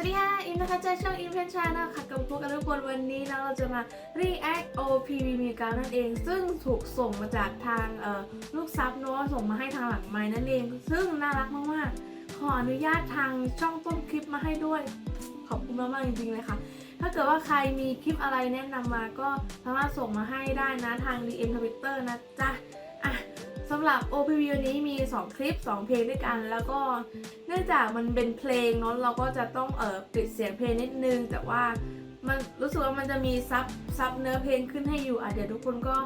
สวัสดีค่ะอิมนะคะจากช่องอิมเพนชาแนลค่ะกับพวกกันทุกคนวันนี้นะเราจะมา react OPV มีการนั่นเอง ซึ่งถูกส่งมาจากทางลูกซับเนอะส่งมาให้ทางหลังไม้นั่นเอง ซึ่งน่ารักมากๆขออนุญาตทางช่องต้นคลิปมาให้ด้วย ขอบคุณมากๆจริงๆเลยค่ะ ถ้าเกิดว่าใครมีคลิปอะไรแนะนำมาก็สามารถส่งมาให้ได้นะทาง DM Twitter นะจ๊ะ สำหรับ OPV วันนี้มี 2 คลิป 2 เพลงด้วยกัน แล้วก็เนื่องจากมันเป็นเพลงเนาะเราก็จะต้องเออปิดเสียงเพลงนิดนึง แต่ว่ามันรู้สึกว่ามันจะมีซับซับเนื้อเพลงขึ้นให้อยู่อะเดี๋ยวทุกคนก็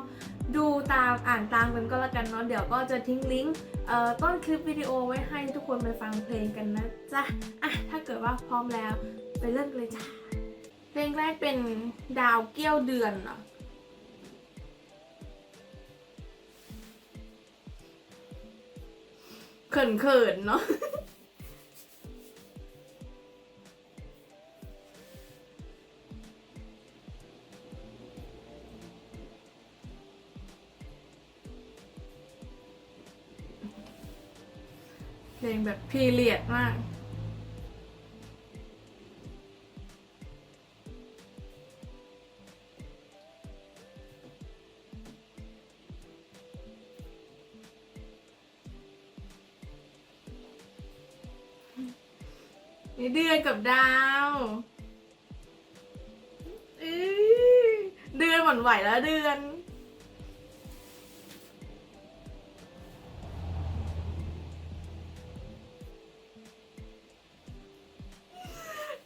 ดูตามอ่านตามกันก็แล้วกันเนาะเดี๋ยวก็จะทิ้งลิงก์เอ่ต้นคลิปวิดีโอไว้ให้ทุกคนไปฟังเพลงกันนะจ๊ะอะถ้าเกิดว่าพร้อมแล้วไปเริ่มกันเลยจ้ะเพลงแรกเป็นดาวเกี้ยวเดือนเหรอ เขินเขินๆเนาะเพลงแบบพีเรียดมาก เดือนกับดาวเดือนหวั่นไหวแล้วเดือน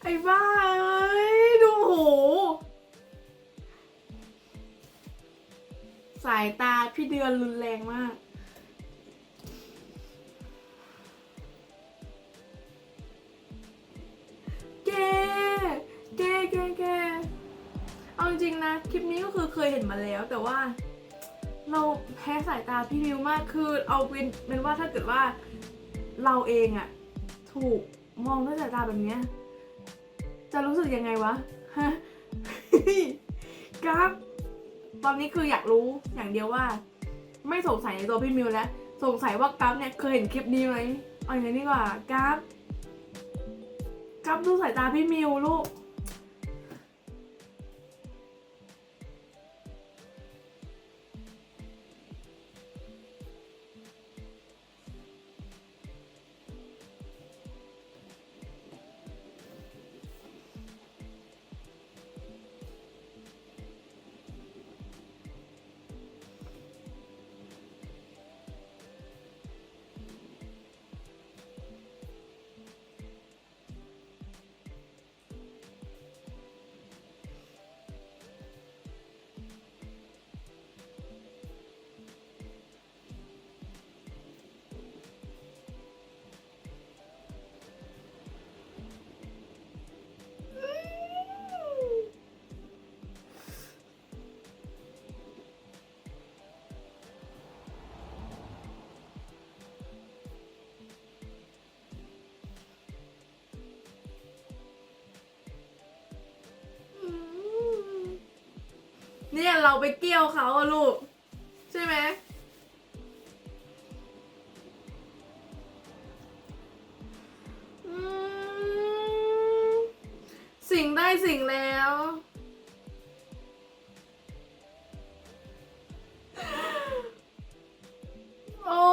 ไอ้บ้าเอ้ยดูโหสายตาพี่เดือนรุนแรงมาก คลิปนี้ก็คือเคยเห็นมาแล้วแต่ว่า เราแพ้สายตาพี่มิวมากคือเอาเป็นเป็นว่าถ้าเกิดว่าเราเองอะถูกมองด้วยสายตาแบบเนี้ยจะรู้สึกยังไงวะฮะกราฟตอนนี้คืออยากรู้อย่างเดียวว่า ไม่สงสัยในตัวพี่มิวแล้วสงสัยว่ากราฟเนี่ยเคยเห็นคลิปนี้ไหมเอาอย่างนี้ดีกว่ากราฟกลับดูสายตาพี่มิวลูก เนี่ยเราไปเกี่ยวเขาอะลูก ใช่ไหมอืมสิ่งได้สิ่งแล้ว โอ้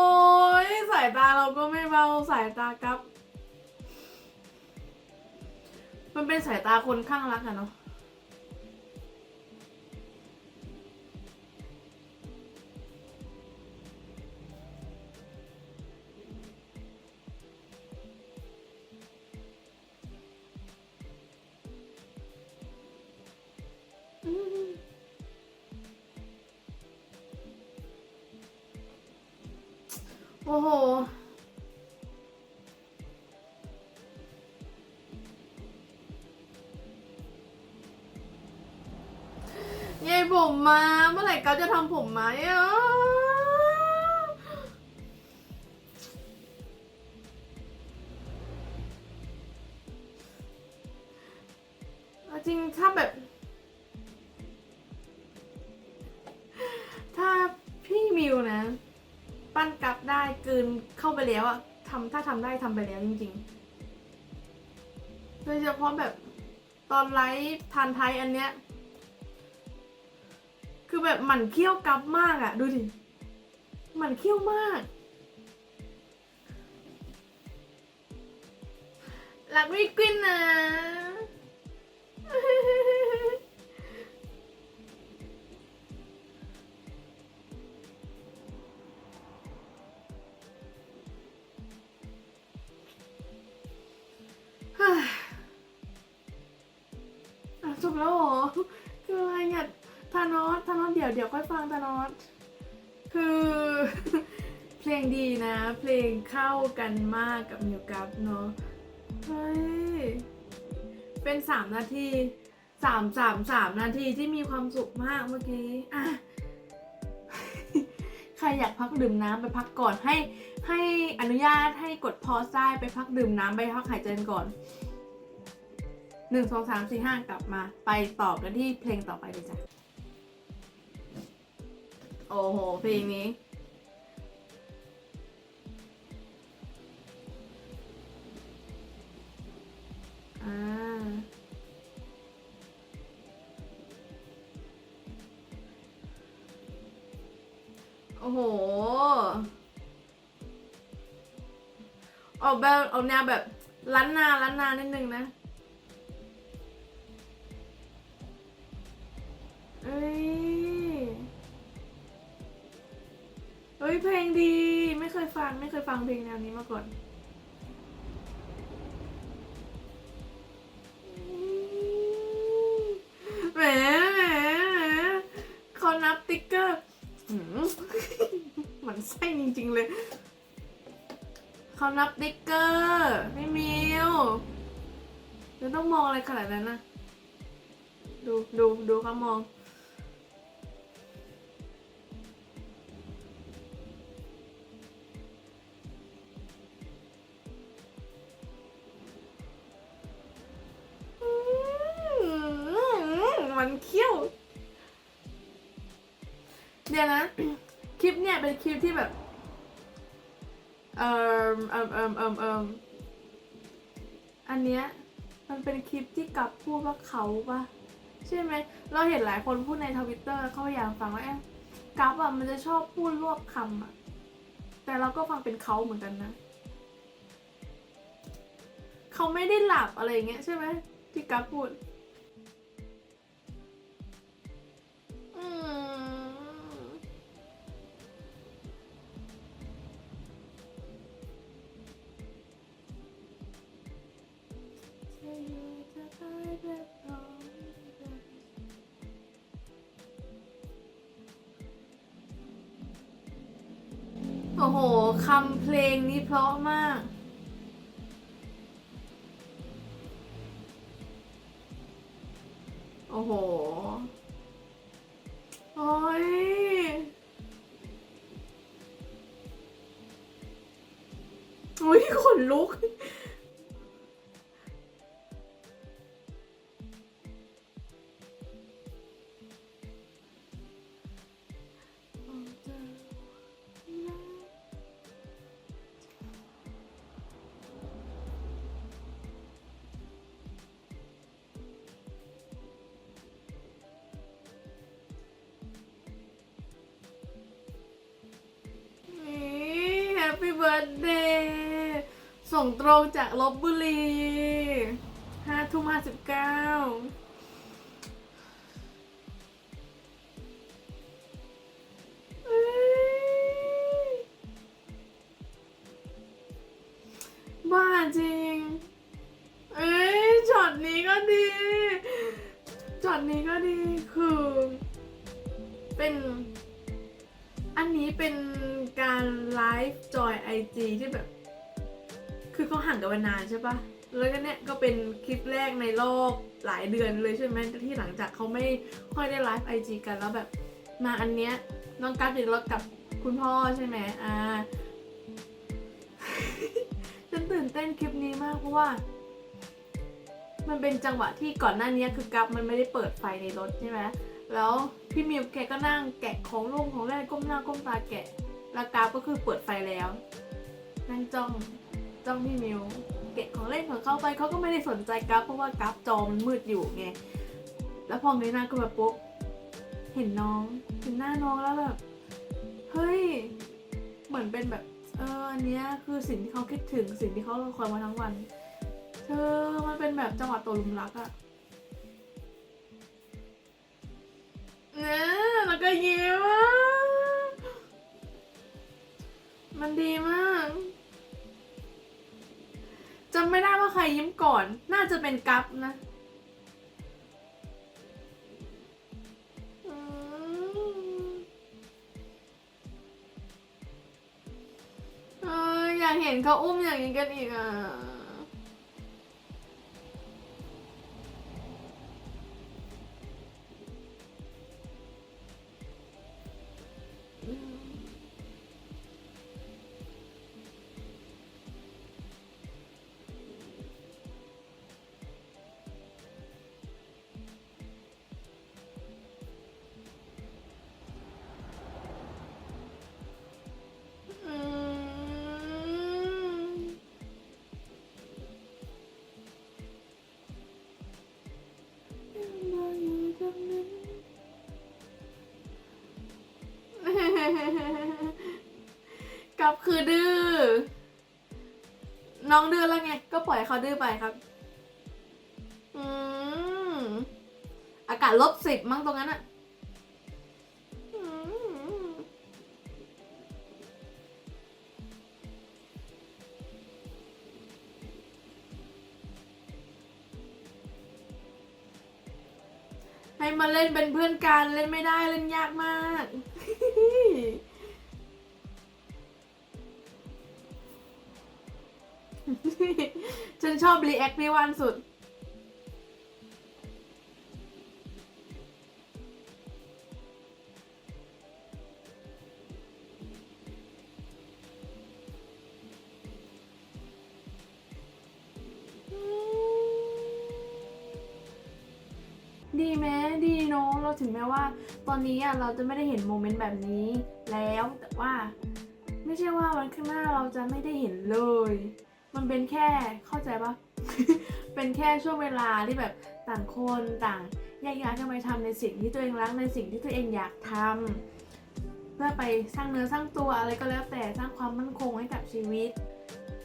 ยสายตาเราก็ไม่เบาสายตากับ มันเป็นสายตาคนข้างรักอะเนาะ โห ยายผมมา เมื่อไหร่เขาจะทำผมมาเนี่ย ปั้นกลับได้กลืนเข้าไปแล้วอะทำถ้าทำได้ทำไปแล้วจริงๆ โดยเฉพาะแบบตอนไลฟ์ทานไทยอันเนี้ย คือแบบหมันเคี้ยวกลับมากอะดูดิหมันเคี้ยวมาก รักวิกวินนะ อะจบแล้วเหรอคืออะไรเนี่ยธานอสธานอสเดี๋ยวเดี๋ยวค่อยฟังธานอสคือ เพลงดีนะ เพลงเข้ากันมากกับมิวกับเนาะเฮ้ยเป็นสามนาทีสามสามสามนาทีที่มีความสุขมากเมื่อกี้อะใครอยากพักดื่มน้ำไปพักก่อนให้ให้อนุญาตให้กดพอสได้ไปพักดื่มน้ำไปพักหายใจก่อน หนึ่งสองสามสี่ห้ากลับมา ไปต่อกันที่เพลงต่อไปเลยจ้ะ โอ้โห เพลงนี้ อ่า โอ้โห ออกแบบออกแนวแบบล้านนาล้านนานิดนึงนะ ฟังเพลงแนวนี้มาก่อนแหมแหมแหมเขานับติ๊กเกอร์มหมันไส้จริงๆเลยเขานับติ๊กเกอร์ไม่มิวจะต้องมองอะไรขนาดนั้นนะดูดูดูเขามอง เขาปะใช่ไหมเราเห็นหลายคนพูดในทวิตเตอร์เขาพยายามฟังว่าแอมกัฟอะมันจะชอบพูดรวบคำอะแต่เราก็ฟังเป็นเขาเหมือนกันนะเขาไม่ได้หลับอะไรอย่างเงี้ยใช่ไหมที่กัฟพูด ราะมาก โอ้โห โอ้ยอุ้ยขนลุก ตรงจากลบบุรีห้าทุ่มห้าสิบเก้าบ้าจริง เอ้ยช็อตนี้ก็ดีช็อตนี้ก็ดีคือ เป็น อันนี้เป็นการไลฟ์จอยไอจีที่แบบ คือเขาห่างกันมานานใช่ปะแล้วก็เนี่ยก็เป็นคลิปแรกในโลกหลายเดือนเลยใช่ไหมที่หลังจากเขาไม่ค่อยได้ไลฟ์ไอจีกันแล้วแบบมาอันเนี้ยน้องกัฟอยู่รถกับคุณพ่อใช่ไหมอ่าฉันตื่นเต้นคลิปนี้มากเพราะว่า มันเป็นจังหวะที่ก่อนหน้านี้คือกัฟมันไม่ได้เปิดไฟในรถใช่ไหมแล้วพี่มิวแกก็นั่งแกะของลงของแรกก้มหน้าก้มตาแกะแล้วกราฟก็คือเปิดไฟแล้วนั่งจ้อง จ้องพี่มิวเก็บของเล่นของเขาไปเขาก็ไม่ได้สนใจกราฟเพราะว่ากราฟจอมันมืดอยู่ไงแล้วพอเงยหน้าก็แบบปุ๊บเห็นน้องเห็นหน้าน้องแล้วแบบเฮ้ยเหมือนเป็นแบบเอออันเนี้ยคือสิ่งที่เขาคิดถึงสิ่งที่เขาคอยมาทั้งวัน เธอมันเป็นแบบจังหวะตกหลุมรักอะเนี่ยแล้วก็ยิ้มมันดีมาก จำไม่ได้ว่าใครยิ้มก่อน น่าจะเป็นกัฟนะอืมเอออยากเห็นเขาอุ้มอย่างนี้กันอีกอะ กลับคือดื้อ น้องดื้อแล้วไง ก็ปล่อยเขาดื้อไปครับ อืม อากาศลบสิบมั้งตรงนั้นอะให้มาเล่นเป็นเพื่อนกันเล่นไม่ได้เล่นยากมาก ฉันชอบรีแอคพี่วันสุด ถึงแม้ว่า ตอนนี้อะเราจะไม่ได้เห็นโมเมนต์แบบนี้แล้วแต่ว่าไม่ใช่ว่าวันข้างหน้าเราจะไม่ได้เห็นเลย มันเป็นแค่เข้าใจปะเป็นแค่ช่วงเวลาที่แบบต่างคนต่างแยกย้ายกันไปทำในสิ่งที่ตัวเองรักในสิ่งที่ตัวเองอยากทำเพื่อไปสร้างเนื้อสร้างตัวอะไรก็แล้วแต่สร้างความมั่นคงให้กับชีวิต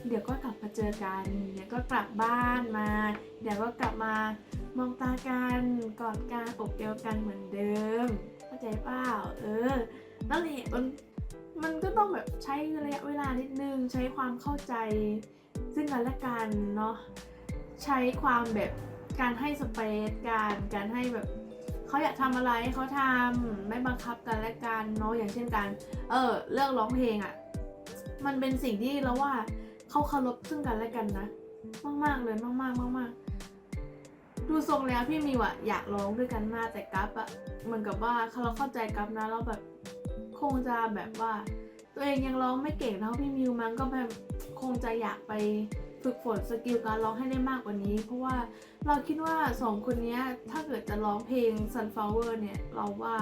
เดี๋ยวก็กลับมาเจอกัน เดี๋ยวก็กลับบ้านมา เดี๋ยวก็กลับมามองตากันกอดกันอกเอวกันเหมือนเดิม เข้าใจเปล่าเออนั่นแหละมันมันก็ต้องแบบใช้ระยะเวลานิดนึง ใช้ความเข้าใจ ซึ่งกันและกันเนาะใช้ความแบบการให้สเปซการการให้แบบเขาอยากทำอะไรเขาทำไม่บังคับกันและกันเนาะอย่างเช่นการเออเลือกร้องเพลงอะ่ะ มันเป็นสิ่งที่เราว่า เขาเคารพซึ่งกันและกันนะ มาก ๆ เลยมาก ๆ มาก ๆ ดูทรงแล้วพี่มิวอะอยากร้องด้วยกันมากแต่กัฟอะเหมือนกับว่าเขาเราเข้าใจกัฟนะแล้วแบบคงจะแบบว่า ตัวเองยังร้องไม่เก่งเท่าพี่มิวมั้งก็แบบคงจะอยากไปฝึกฝนสกิลการร้องให้ได้มากกว่านี้ เพราะว่าเราคิดว่าสองคนนี้ถ้าเกิดจะร้องเพลง Sunflower เนี่ย เราว่า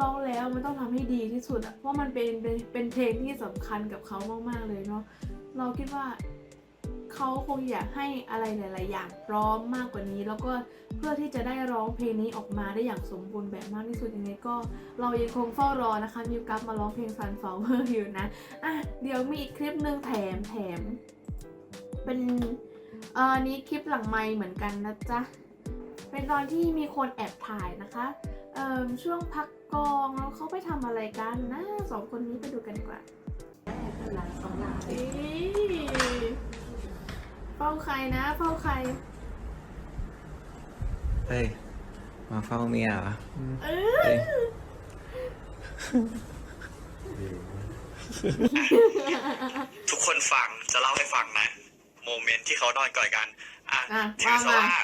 ร้องแล้วมันต้องทำให้ดีที่สุดอะเพราะมันเป็นเป็นเป็นเพลงที่สำคัญกับเขามากๆเลยเนาะเราคิดว่าเขาคงอยากให้อะไรหลาย ๆ อย่างพร้อมมากกว่านี้ แล้วก็เพื่อที่จะได้ร้องเพลงนี้ออกมาได้อย่างสมบูรณ์แบบมากที่สุดยังไงก็ เรายังคงเฝ้ารอนะคะมิวกัฟมาร้องเพลง Sunflower อยู่นะอะเดี๋ยวมีอีกคลิปหนึ่งแถมแถม เป็นเอ่อนี้คลิปหลังไมค์เหมือนกันนะจ๊ะเป็นตอนที่มีคนแอบถ่ายนะคะ ช่วงพักกองแล้วเขาไปทำอะไรกันนะสองคนนี้ไปดูกันดีกว่าเอ้ยเฝ้าใครนะเฝ้าใคร เฮ้ย มาเฝ้าเมียเหรอเอเฮ้ยทุกคนฟังจะเล่าให้ฟังนะ โมเมนต์ที่เขานอนกอดกันอะอะถือซะว่ามา ว่า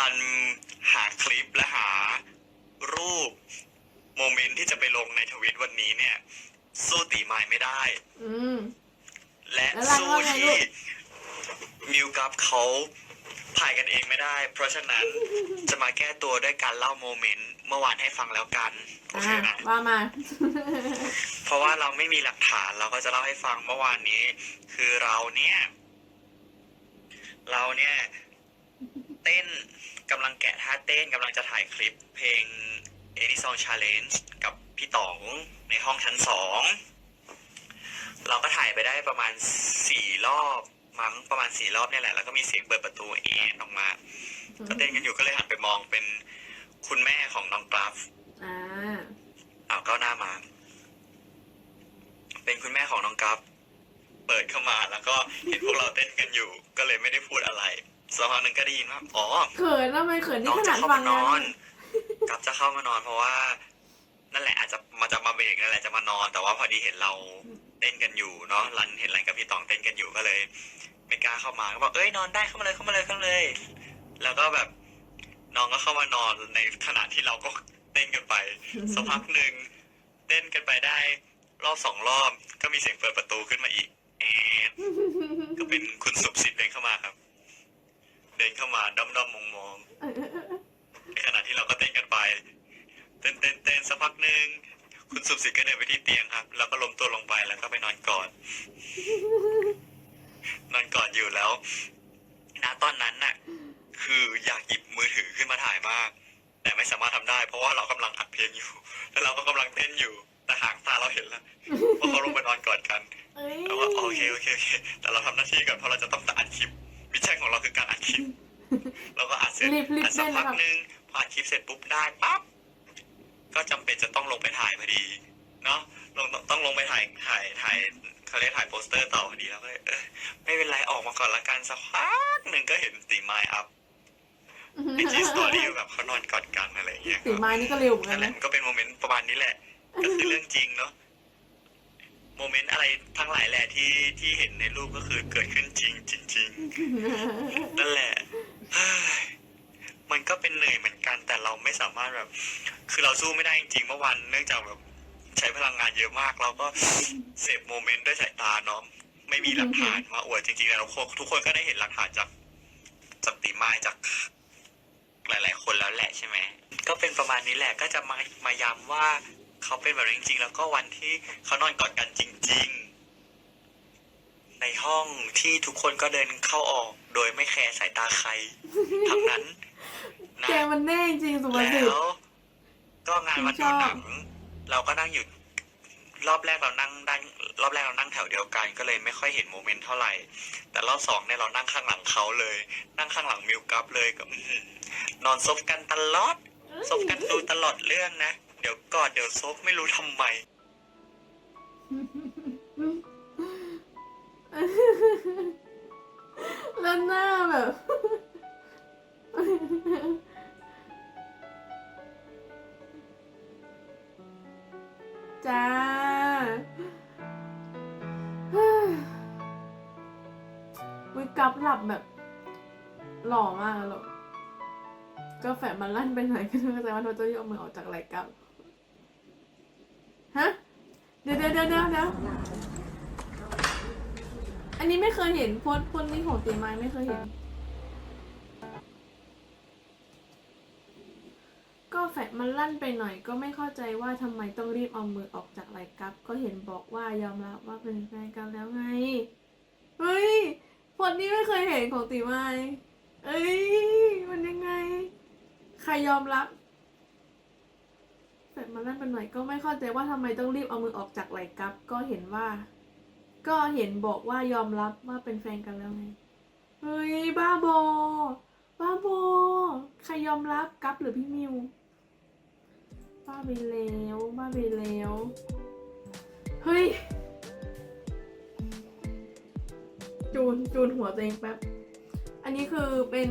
รันหาคลิปและหารูปโมเมนต์ที่จะไปลงในทวิตวันนี้เนี่ย สู้ตีไม้ไม่ได้ อืม และแล้วรันสู้ว่าไงที่ก มิวกับเขาถ่ายกันเองไม่ได้ เพราะฉะนั้นจะมาแก้ตัวด้วยการเล่าโมเมนต์โมมื่อวานให้ฟังแล้วกันโอเคอะนะ ว่ามา เพราะว่าเราไม่มีหลักฐานเราก็จะเล่าให้ฟังเมื่อวานนี้ คือเราเนี่ย เราเนี่ย เต้นกำลังแกะท่าเต้นกำลังจะถ่ายคลิปเพลง a d i s o n Challenge กับพี่ต๋องในห้องชั้นสองเราก็ถ่ายไปได้ประมาณสี่รอบมั้งประมาณสี่รอบเนี่ยแหละ แล้วก็มีเสียงเปิดประตูเอนออกมา ก็เต้นกันอยู่ก็เลยหันไปมองเป็นคุณแม่ของน้องกราฟอ่าเอาก้าวหน้ามา เป็นคุณแม่ของน้องกัฟเปิดเข้ามาแล้วก็เห็นพวกเราเต้นกันอยู่ ก็เลยไม่ได้พูดอะไร สักพักหนึ่งก็ได้ยินว่าอ๋อเขินทำไมเขินน้นี่องขจะนาดเข้าฟัมางนแล้วอนกัฟจะเข้ามานอนเพราะว่า นั่นแหละอาจจะมาจะมาเบรกนั่นแหละจะมานอน แต่ว่าพอดีเห็นเราเต้นกันอยู่เนาะรันเห็นรันกับพี่ตองเต้นกันอยู่ก็เลย ไม่กล้าเข้ามาก็บอกเอ้ยนอนได้เข้ามาเลยเข้ามาเลยเข้ามาเลย แล้วก็แบบน้องก็เข้ามานอนในขณะที่เราก็เต้นกันไป สักพักหนึ่งเต้นกันไปได้ รอบสองรอบก็มีเสียงเปิดประตูขึ้นมาอีกแอบก็เป็นคุณสุบสิบเดินเข้ามาครับ เดินเข้ามาด้อมด้อมมองมองๆในขณะที่เราก็เต้นกันไป เต้นเต้นเต้นสักพักหนึ่งคุณสุบสิบก็เดินไปที่เตียงครับ แล้วก็ล้มตัวลงไปแล้วก็ไปนอนกอดนอนกอดอยู่แล้วณตอนนั้นน่ะ คืออยากหยิบมือถือขึ้นมาถ่ายมาก แต่ไม่สามารถทำได้ เพราะว่าเรากำลังอัดเพลงอยู่ แล้วเราก็กำลังเต้นอยู่ แต่หางตาเราเห็นแล้วว่าเขาลงไปนอนกอดกันเอ้ยแล้วว่าโอเคโอเคโอเคแต่เราทำหน้าที่ก่อนเพราะเราจะต้องอัดคลิป มิชชั่นของเราคือการอัดคลิปเราก็อัดเสร็จรีบรีบอัดสักเต้นพักนะครับหนึ่งพออัดคลิปเสร็จปุ๊บได้ปั๊บก็จำเป็นจะต้องลงไปถ่ายพอดีเนาะลงต้องลงไปถ่ายถ่ายถ่ายเขาเรียกถ่ายโปสเตอร์ต่อพอดีแล้วก็เลยเออไม่เป็นไรออกมาก่อนละกันสักพักหนึ่งก็เห็นตีไม้อัพไอจีสตอรี่แบบเขานอนกอดกันอะไรอย่างเงี้ยสีไม้นี่ก็เร็วเหมือนกันั่นนแหละนะมันก็เป็นโมเมนต์ประมาณนี้แหละ ก็คือเรื่องจริงเนาะ โมเมนต์อะไรทั้งหลายแหละที่ที่เห็นในรูปก็คือเกิดขึ้นจริงจริงๆนั่นแหละเฮ้ยมันก็เป็นเหนื่อยเหมือนกัน แต่เราไม่สามารถแบบ คือเราสู้ไม่ได้จริงๆเมื่อวันเนื่องจากแบบใช้พลังงานเยอะมาก เราก็เสพโมเมนต์ด้วยสายตาเนาะไม่มีหลักฐานมาอวดจริงๆแล้วทุกคนก็ได้เห็นหลักฐานจากจากตีไม้จากหลาย ๆ คนแล้วแหละใช่ไหมก็เป็นประมาณนี้แหละก็จะมามาย้ำว่า เขาเป็นแบบนั้นจริงๆ แล้วก็วันที่เขานอนกอดกันจริง ๆ ในห้องที่ทุกคนก็เดินเข้าออก โดยไม่แคร์สายตาใครทั้งนั้นนะแกมันแน่จริงสุภาษิแล้ต ว ก็งานวันดูหนังเราก็นั่งอยู่รอบแรกเรานั่งด้านรอบแรกเรานั่งแถวเดียวกัน ก็เลยไม่ค่อยเห็นโมเมนต์เท่าไหร่ แต่รอบสองเนี่ยเรานั่งข้างหลังเขาเลย นั่งข้างหลังมิวกัฟเลยกับอื้อหือนอนซบกันตลอดซบกันดูตลอดเรื่องนะ เดี๋ยวกอดเดี๋ยวซบไม่รู้ทำไม แล้วหน้าแบบ จ้า วิกับหลับแบบ หล่อมากอะหรอกก็แฝงมันลั่นไปหน่อยก็เข้าใจว่าโนจะยกมือออกจากไหล่กับ เดี๋ยวเดี๋ยวเดี๋ยวเดี๋ยวอันนี้ไม่เคยเห็นโพสต์โพสต์นี้ของตีไม้ไม่เคยเห็น ก็แฟดมันลั่นไปหน่อย ก็ไม่เข้าใจว่าทำไมต้องรีบเอามือออกจากไหล่กับ ก็เห็นบอกว่ายอมรับว่าเป็นแฟนกันแล้วไง เฮ้ยโพสต์นี้ไม่เคยเห็นของตีไม้เอ้ยมันยังไง ใครยอมรับ แฟดมันลั่นไปหน่อยก็ไม่เข้าใจว่าทำไมต้องรีบเอามือออกจากไหล่กับ ก็เห็นว่า ก็เห็นบอกว่ายอมรับว่าเป็นแฟนกันแล้วไงเฮ้ยบ้าบอบ้าบอใครยอมรับกัฟหรือพี่มิวบ้าไปแล้วบ้าไปแล้วเฮ้ยจูนจูนหัวตัวเองแป๊บอันนี้คือเป็น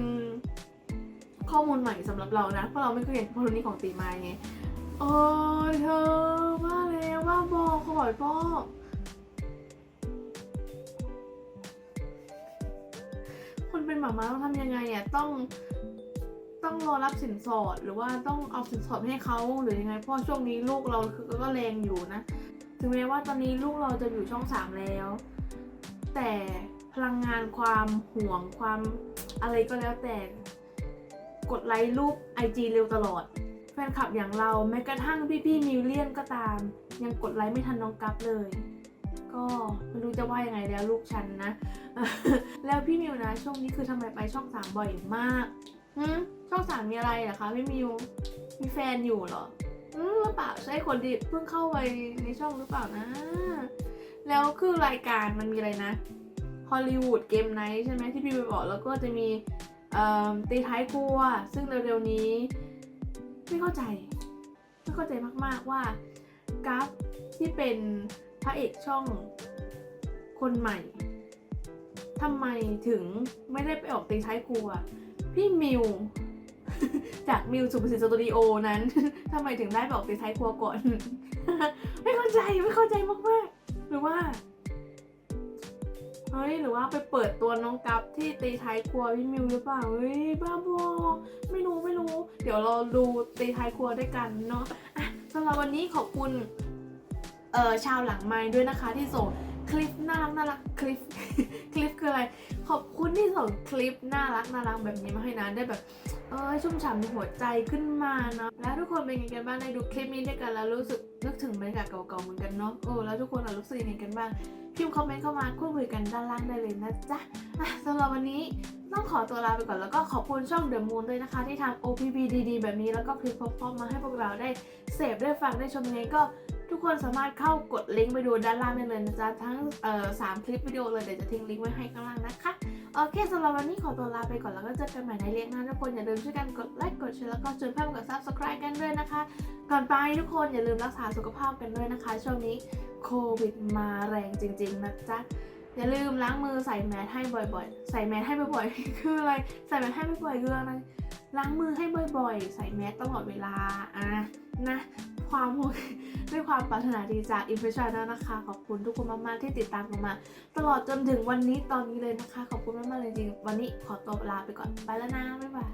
ข้อมูลใหม่สำหรับเรานะเพราะเราไม่เคยเห็นพสต์นี้ของตีม้ไง โอ้เธอบ้าแล้วบ้าบอกขอยพ่อคนเป็นหมาม้าต้องทำยังไงอะต้องต้องรอรับสินสอดหรือว่าต้องเอาสินสอดให้เขาหรือยังไงเพราะช่วงนี้ลูกเราคือก็แรงอยู่นะ ถึงแม้ว่าตอนนี้ลูกเราจะอยู่ช่องสามแล้ว แต่พลังงานความห่วงความอะไรก็แล้วแต่ กดไลค์รูปไอจีเร็วตลอด แฟนคลับอย่างเราแม้กระทั่งพี่ๆมิวเลียนก็ตาม ยังกดไลค์ไม่ทันน้องกัฟเลย ก็ไม่รู้จะว่ายังไงแล้วลูกฉันนะ แล้วพี่มิวนะช่วงนี้คือทำไมไปช่องสามบ่อยมากหืมช่องสามมีอะไรเหรอคะพี่มิวมีแฟนอยู่เหรออืมหรือเปล่าใช่คนที่เพิ่งเข้าไปในช่องหรือเปล่านะ แล้วคือรายการมันมีอะไรนะฮอลลีวูดเกมไนท์ใช่ไหมที่พี่ไปบอกแล้วก็จะมีเอิ่มตีท้ายครัว ซึ่งเร็วๆนี้ ไม่เข้าใจ ไม่เข้าใจมากๆว่ากราฟที่เป็นพระเอกช่องคนใหม่ทำไมถึงไม่ได้ไปออกตีท้ายครัว พี่มิว จากมิวสุภสิทธิ์สตูดิโอนั้นทำไมถึงได้ไปออกตีท้ายครัวก่อน ไม่เข้าใจไม่เข้าใจมากๆหรือว่า เฮ้ยหรือว่าไปเปิดตัวน้องกัฟที่ตีท้ายครัวพี่มิวหรือเปล่าเฮ้ยบ้าบอไม่รู้ไม่รู้ เดี๋ยวเราดูตีท้ายครัวด้วยกันเนาะอะสำหรับวันนี้ขอบคุณเอ่อชาวหลังไม้ด้วยนะคะที่ส่งคลิปน่ารักน่ารักคลิปคลิปคืออะไร ขอบคุณที่ส่งคลิปน่ารักน่ารักแบบนี้มาให้นะได้แบบ เออชุ่มฉ่ำหัวใจขึ้นมาเนาะแล้วทุกคนเป็นยังไงกันบ้างได้ดูคลิปนี้ด้วยกันแล้วรู้สึกนึกถึงบรรยากาศเก่าๆเหมือนกันเนาะโอ้แล้วทุกคนรู้สึกยังไงกันบ้างพิมพ์คอมเมนต์เข้ามาพูดคุยกันด้านล่างได้เลยนะจ๊ะสำหรับวันนี้ต้องขอตัวลาไปก่อนแล้วก็ขอบคุณช่อง The Moon ด้วยนะคะ ที่ทำ OPP ดีๆ แบบนี้แล้วก็คลิปพร้อมๆมาให้พวกเราได้เสพได้ฟังได้ชมยังไงก็ทุกคนสามารถเข้ากดลิงก์ไปดูด้านล่างได้เลยนะจ๊ะทั้งสามคลิปวิดีโอเลยเดี๋ยวจะทิ้งลิงก์ไว้ให้ข้างล่างนะคะ โอเคสำหรับวันนี้ขอตัวลาไปก่อนแล้วก็เจอกันใหม่ในเรียกหน้าทุกคนอย่าลืมช่วยกันกดไลค์กดแชร์แล้วก็ชวนเพื่อนกด subscribe กันด้วยนะคะ ก่อนไปทุกคนอย่าลืมรักษาสุขภาพกันด้วยนะคะ ช่วงนี้โควิดมาแรงจริง ๆ นะจ๊ะ อย่าลืมล้างมือใส่แมสให้บ่อยๆ ใส่แมสให้บ่อยๆ คืออะไร ใส่แมสให้บ่อยๆคืออะไร ล้างมือให้บ่อยๆ ใส่แมสตลอดเวลา อะนะ ความห่วงด้วยความปรารถนาดีจากอินฟิชนนะคะ ขอบคุณทุกคนมากๆ ที่ติดตามกันมา ตลอดจนถึงวันนี้ตอนนี้เลยนะคะ ขอบคุณมากๆเลยจริงๆวันนี้ขอตัวลาไปก่อน ไปแล้วนะ บ๊ายบาย